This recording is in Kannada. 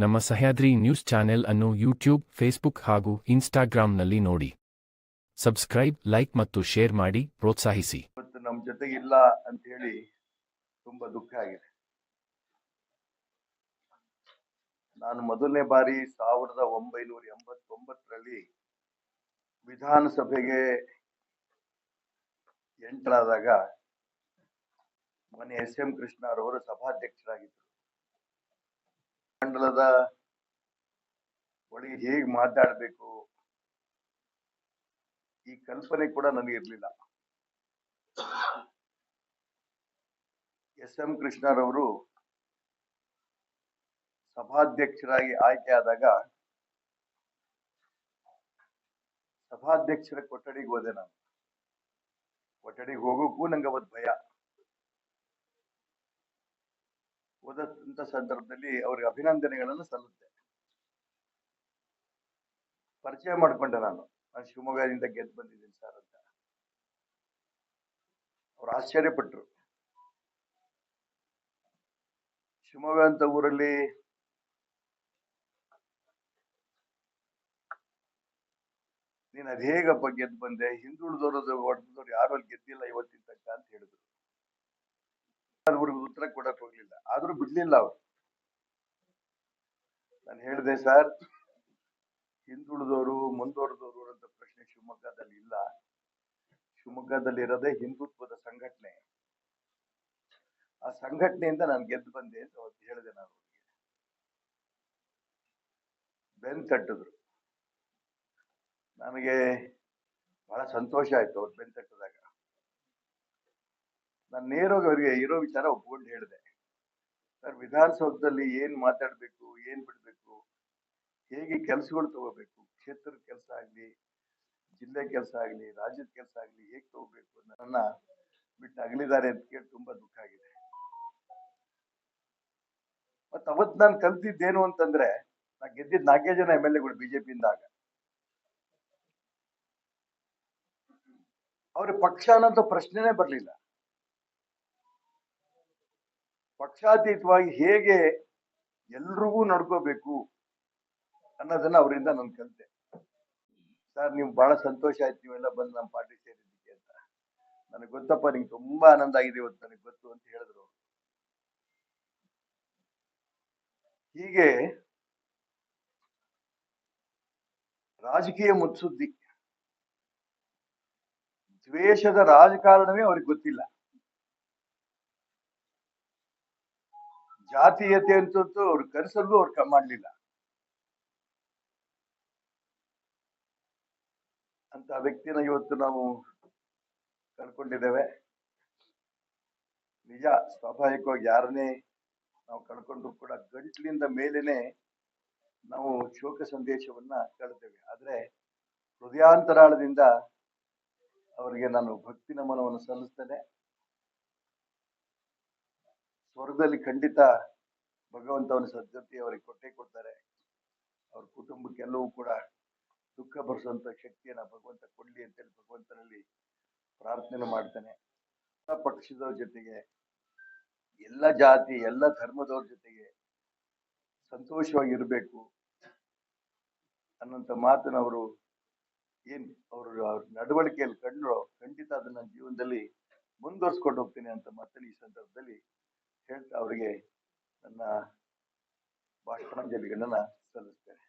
ನಮ್ಮ ಸಹ್ಯಾದ್ರಿ ನ್ಯೂಸ್ ಚಾನೆಲ್ ಅನ್ನು ಯೂಟ್ಯೂಬ್, ಫೇಸ್ಬುಕ್ ಹಾಗೂ ಇನ್ಸ್ಟಾಗ್ರಾಂನಲ್ಲಿ ನೋಡಿ. ಸಬ್ಸ್ಕ್ರೈಬ್, ಲೈಕ್ ಮತ್ತು ಶೇರ್ ಮಾಡಿ, ಪ್ರೋತ್ಸಾಹಿಸಿ. ಇವತ್ತು ನಮ್ಮ ಜೊತೆಗಿಲ್ಲ ಅಂತ ಹೇಳಿ ತುಂಬಾ ದುಃಖ ಆಗಿದೆ. ನಾನು ಮೊದಲನೇ ಬಾರಿ ಸಾವಿರದ ಒಂಬೈನೂರ ಎಂಬತ್ತೊಂಬತ್ತರಲ್ಲಿ ವಿಧಾನಸಭೆಗೆ ಎಂಟ್ರಾದಾಗ ಮನೆ ಎಸ್ ಎಂ ಕೃಷ್ಣರವರು ಸಭಾಧ್ಯಕ್ಷರಾಗಿದ್ದರು. ಮಂಡಲದ ಒಳಗೆ ಹೇಗೆ ಮಾತಾಡಬೇಕು? ಈ ಕಲ್ಪನೆ ಕೂಡ ನನಗೆ ಇರಲಿಲ್ಲ. ಎಸ್. ಎಂ. ಕೃಷ್ಣರವರು ಸಭಾಧ್ಯಕ್ಷರಾಗಿ ಆಯ್ಕೆ ಆದಾಗ ಸಭಾಧ್ಯಕ್ಷರ ಕೊಠಡಿಗೆ ಹೋದೆ ನಾನು. ಕೊಠಡಿಗೆ ಹೋಗೋಕ್ಕೂ ನಂಗೆ ಅವತ್ತು ಭಯ. ಹೋದಂತ ಸಂದರ್ಭದಲ್ಲಿ ಅವ್ರಿಗೆ ಅಭಿನಂದನೆಗಳನ್ನು ಸಲ್ಲುತ್ತೆ. ಪರಿಚಯ ಮಾಡ್ಕೊಂಡೆ ನಾನು. ನಾನು ಶಿವಮೊಗ್ಗದಿಂದ ಗೆದ್ದು ಬಂದಿದ್ದೀನಿ ಸರ್ ಅಂತ. ಅವ್ರು ಆಶ್ಚರ್ಯಪಟ್ಟರು ಶಿವಮೊಗ್ಗ ಅಂತ ಊರಲ್ಲಿ ನೀನು ಅದು ಹೇಗಪ್ಪ ಗೆದ್ದು ಬಂದೆ? ಹಿಂದುಳಿದವರು ಹೊಡೆದವ್ರು ಯಾರು ಅಲ್ಲಿ ಗೆದ್ದಿಲ್ಲ ಇವತ್ತಿನ ತನಕ ಅಂತ ಹೇಳಿದ್ರು. ಆದ್ರೂ ಬಿಡ್ಲಿಲ್ಲ ಅವ್ರು. ನಾನು ಹೇಳಿದೆ, ಸರ್, ಹಿಂದುಳಿದವರು ಮುಂದುವರೆದವರು ಅಂತ ಪ್ರಶ್ನೆ ಶಿವಮೊಗ್ಗದಲ್ಲಿ ಇಲ್ಲ. ಶಿವಮೊಗ್ಗದಲ್ಲಿ ಇರೋದೇ ಹಿಂದುತ್ವದ ಸಂಘಟನೆ. ಆ ಸಂಘಟನೆಯಿಂದ ನಾನು ಗೆದ್ದು ಬಂದೆ ಅಂತ ಅವತ್ತು ಹೇಳಿದೆ ನಾನು. ಬೆನ್ ತಟ್ಟಿದ್ರು. ನನಗೆ ಬಹಳ ಸಂತೋಷ ಆಯ್ತು ಅವ್ರು ಬೆನ್ ತಟ್ಟಿದಾಗ. ನಾನು ನೇರವಾಗಿ ಅವರಿಗೆ ಇರೋ ವಿಚಾರ ಒಪ್ಕೊಂಡು ಹೇಳಿದೆ. ಸರ್, ವಿಧಾನಸೌಧದಲ್ಲಿ ಏನ್ ಮಾತಾಡ್ಬೇಕು, ಏನ್ ಬಿಡ್ಬೇಕು, ಹೇಗೆ ಕೆಲಸಗಳು ತಗೋಬೇಕು, ಕ್ಷೇತ್ರದ ಕೆಲಸ ಆಗ್ಲಿ, ಜಿಲ್ಲೆ ಕೆಲಸ ಆಗ್ಲಿ, ರಾಜ್ಯದ ಕೆಲಸ ಆಗ್ಲಿ ಹೇಗೆ ತಗೋಬೇಕು ನನ್ನ ಬಿಟ್ಟು ಅಗಲಿದ್ದಾರೆ ಅಂತ ಕೇಳಿ ತುಂಬಾ ದುಃಖ ಆಗಿದೆ. ಮತ್ತ ಅವತ್ ನಾನು ಕಲ್ತಿದ್ದೇನು ಅಂತಂದ್ರೆ, ನಾ ಗೆದ್ದಿದ್ ನಾಲ್ಕೇ ಜನ ಎಂ ಎಲ್ ಎಗಳು ಬಿಜೆಪಿಯಿಂದ ಆಗ. ಅವ್ರ ಪಕ್ಷ ಅನ್ನೋಂಥ ಪ್ರಶ್ನೆನೇ ಬರ್ಲಿಲ್ಲ. ಪಕ್ಷಾತೀತವಾಗಿ ಹೇಗೆ ಎಲ್ರಿಗೂ ನಡ್ಕೋಬೇಕು ಅನ್ನೋದನ್ನ ಅವರಿಂದ ನಾನು ಕಲಿತೆ. ಸರ್, ನೀವು ಬಹಳ ಸಂತೋಷ ಆಯ್ತು, ನೀವೆಲ್ಲ ಬಂದು ನಮ್ಮ ಪಾರ್ಟಿ ಸೇರಿದ್ದಕ್ಕೆ ಅಂತ. ನನಗೆ ಗೊತ್ತಪ್ಪ, ನಿಂಗೆ ತುಂಬಾ ಆನಂದ ಆಗಿದೆ ಇವತ್ತು ನನಗೆ ಗೊತ್ತು ಅಂತ ಹೇಳಿದ್ರು. ಹೀಗೆ ರಾಜಕೀಯ ಮುತ್ಸುದ್ದಿ. ದ್ವೇಷದ ರಾಜಕಾರಣವೇ ಅವ್ರಿಗೆ ಗೊತ್ತಿಲ್ಲ. ಜಾತೀಯತೆ ಅಂತಂತೂ ಅವ್ರು ಕರೆಸಲು ಅವ್ರು ಮಾಡ್ಲಿಲ್ಲ. ಅಂತ ವ್ಯಕ್ತಿನ ಇವತ್ತು ನಾವು ಕಳ್ಕೊಂಡಿದ್ದೇವೆ ನಿಜ, ಸ್ವಾಭಾವಿಕವಾಗಿ ಯಾರನ್ನೇ ನಾವು ಕಳ್ಕೊಂಡ್ರು ಕೂಡ ಗಂಟ್ಲಿಂದ ಮೇಲೇನೆ ನಾವು ಶೋಕ ಸಂದೇಶವನ್ನ ಕಳ್ತೇವೆ. ಆದ್ರೆ ಹೃದಯಾಂತರಾಳದಿಂದ ಅವರಿಗೆ ನಾನು ಭಕ್ತಿ ನಮನವನ್ನು ಸಲ್ಲಿಸ್ತೇನೆ. ಸ್ವರ್ಗದಲ್ಲಿ ಖಂಡಿತ ಭಗವಂತವನ ಸದ್ಗತಿ ಅವರಿಗೆ ಕೊಟ್ಟೇ ಕೊಡ್ತಾರೆ. ಅವ್ರ ಕುಟುಂಬಕ್ಕೆಲ್ಲವೂ ಕೂಡ ದುಃಖ ಭರಿಸುವಂತ ಶಕ್ತಿಯನ್ನ ಭಗವಂತ ಕೊಡ್ಲಿ ಅಂತೇಳಿ ಭಗವಂತನಲ್ಲಿ ಪ್ರಾರ್ಥನೆ ಮಾಡ್ತಾನೆ. ಪಕ್ಷದವ್ರ ಜೊತೆಗೆ, ಎಲ್ಲ ಜಾತಿ, ಎಲ್ಲ ಧರ್ಮದವ್ರ ಜೊತೆಗೆ ಸಂತೋಷವಾಗಿರ್ಬೇಕು ಅನ್ನೋಂಥ ಮಾತನ್ನ ಅವರು ಏನ್ ಅವರು ಅವ್ರ ನಡವಳಿಕೆಯಲ್ಲಿ ಕಂಡ್ರು ಖಂಡಿತ ಅದನ್ನ ಜೀವನದಲ್ಲಿ ಮುಂದುವರ್ಸ್ಕೊಂಡು ಹೋಗ್ತೀನಿ ಅಂತ ಮತ್ತೆ ಈ ಸಂದರ್ಭದಲ್ಲಿ ಹೇಳ್ತಾ ಅವರಿಗೆ ನನ್ನ ಭಾಷಣಾಂಜಲಿಗಳನ್ನ ಸಲ್ಲಿಸ್ತೇನೆ